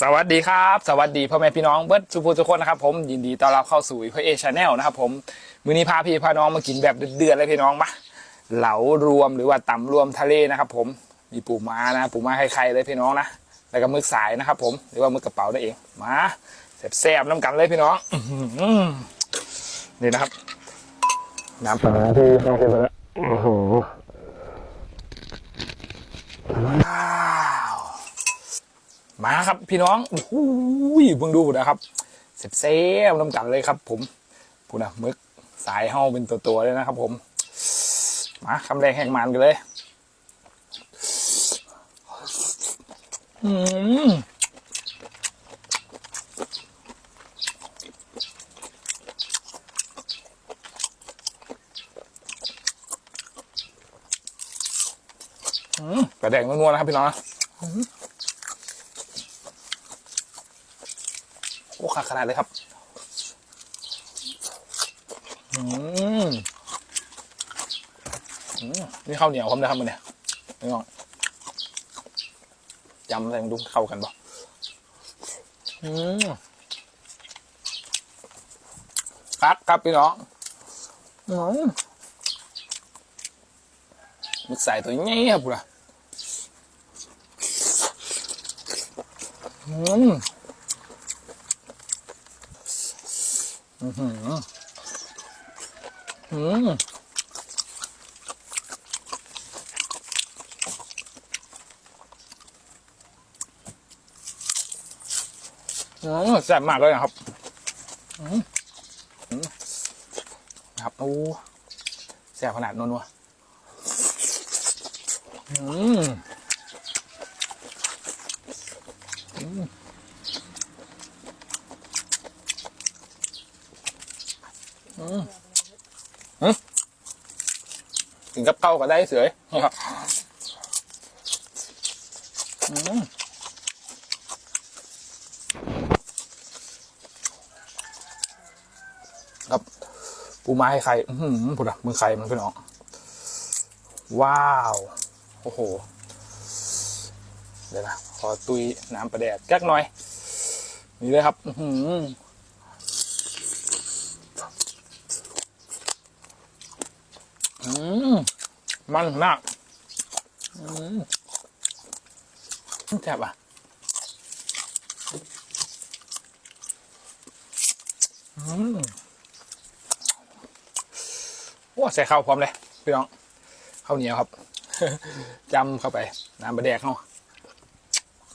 สวัสดีครับ สวัสดีพ่อแม่พี่น้องเบิร์ดสุภูทุกคนนะครับผมยินดีต้อนรับเข้าสู่พ่อเอชาแนลนะครับผมมือนี้พาพี่พาน้องมากินแบบเดือดๆเลยพี่น้องมาเหลารวมหรือว่าตำรวมทะเลนะครับ ผมมีปูม้านะปูม้าไข่ๆเลยพี่น้องนะแล้วก็มึกสายนะครับ ผมหรือว่ามึกกระเป๋านั่นเองมาแซ่บๆน้ำกันเลยพี่น้องนี่นะครับน้ำปลาร้าที่ต้องกินไปแล้วโอ้โหว้าว มาครับพี่น้องโอ้โหเพิ่งดูนะครับเซ็บเซฟน้ำกันเลยครับ ผมพูดนะมึกสายเฮาเป็นตัวๆเลยนะครับ ผม มาคำแรกแห่งมันกันเลยอืมอืมกระแดงนัวๆนะครับพี่น้องนะ โอ้ขาดขนาดเลยครับอืมอืมนี่ข้าวเหนียวผมนะครับมันเนี่ยพี่น้องจำอะไรมันดูเข้ากันบ่อืมครับครับพี่น้องอืมมึกใส่ตัวนี้ครับพูดอะอืม อืมอืมอืมแซ่บมากเลยนะครับอืมอืมครับโอ้แซ่บขนาดนัวๆอืมอืมอืมอืม กินกับข้าวก็ได้เสยนะครับอืมครับปูม้าให้ไข่อื้อหือผุดอะมือไข่มันพี่น้องว้าว โอ้โห เดี๋ยวนะ ขอตุยน้ำประแดดแก๊กหน่อย นี่เลยครับ อื้ อหืออืมมันมากอืมแซ่บอะอืมโอ้ใส่ข้าวพร้อมเลยพี่น้องข้าวเหนียวครับจำเข้าไป น้ำบะแดกเข้า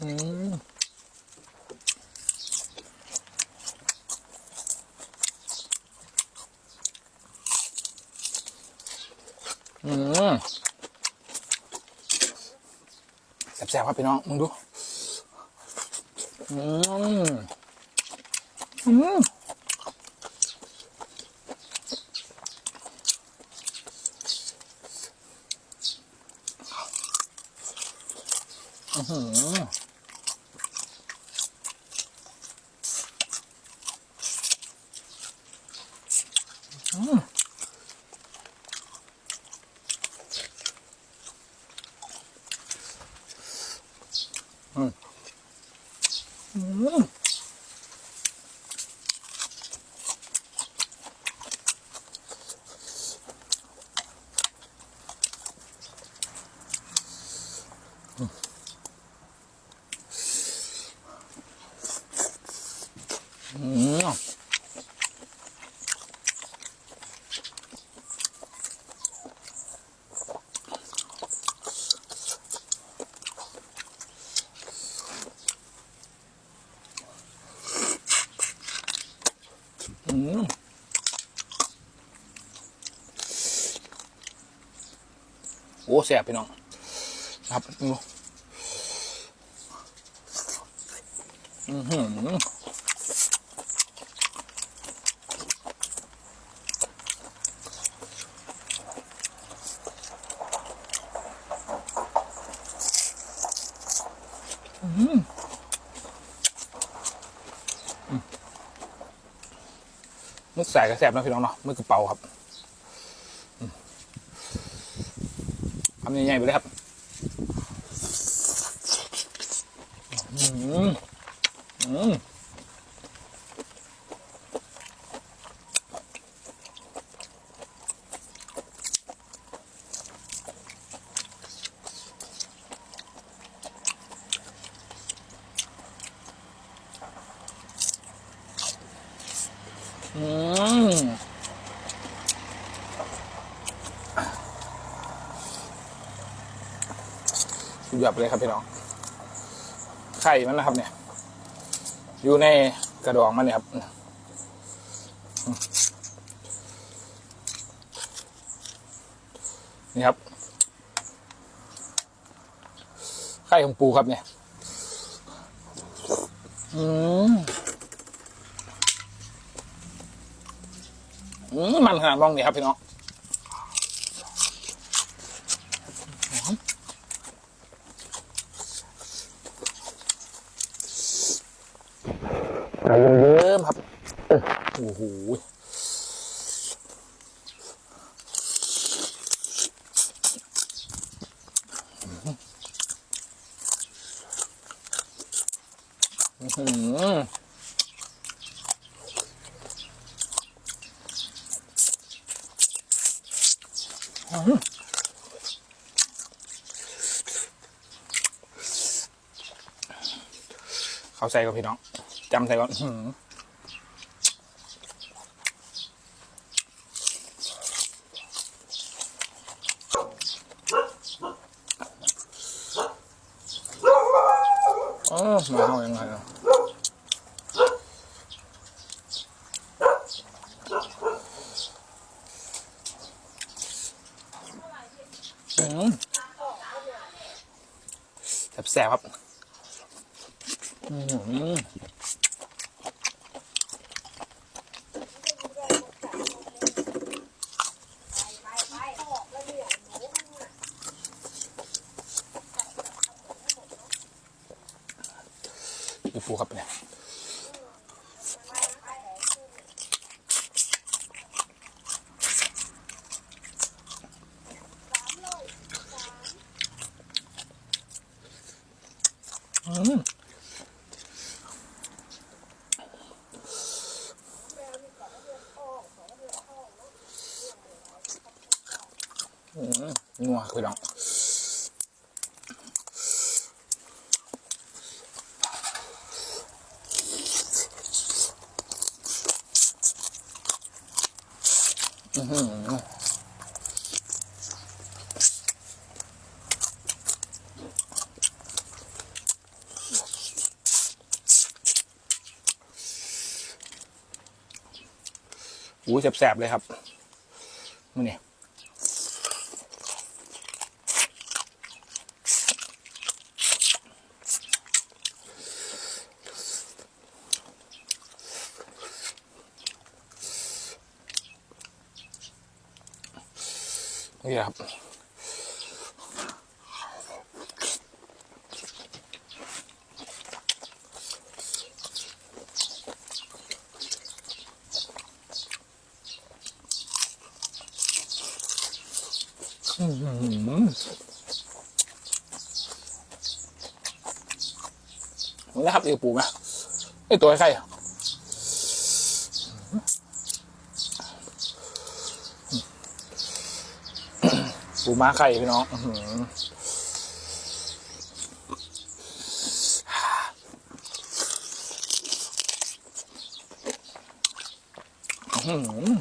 อืม อืมแซ่บๆครับพี่น้องมึงดู อืมอืมอื้อหืออืมอืม อืมอืม โอ้แซ่บพี่น้องครับอือหือมึกใส่กระแสบนะพี่น้องเนาะมึกกระเป๋าครับอืม ทำใหญ่ๆไปเลยครับอืมอืมอืม สุดยอดไปเลยครับพี่น้อง ไข่มันนะครับ เนี่ย อยู่ในกระดองมันเนี่ยครับนี่ครับ ไข่ของปูครับเนี่ย อืมอืมมันขนาดมองนี่ครับพี่น้อง ไก่เยิ้มๆครับโอ้โหอื้อหืออื้อหือเขาใส่ก่อนพี่น้องจำใส่ก่อนอื้อหือ เออมาเอา ยังไงอะแสบๆครับ อืม ดูปูครับเนี่ยอืมอืมนัวคือดอง อู้แสบๆเลยครับมันนี่ นี่ครับอื้อหือนะครับเดี๋ยวปูไหมไอตัวไข่ ปูม้าไข่พี่น้องอื้อ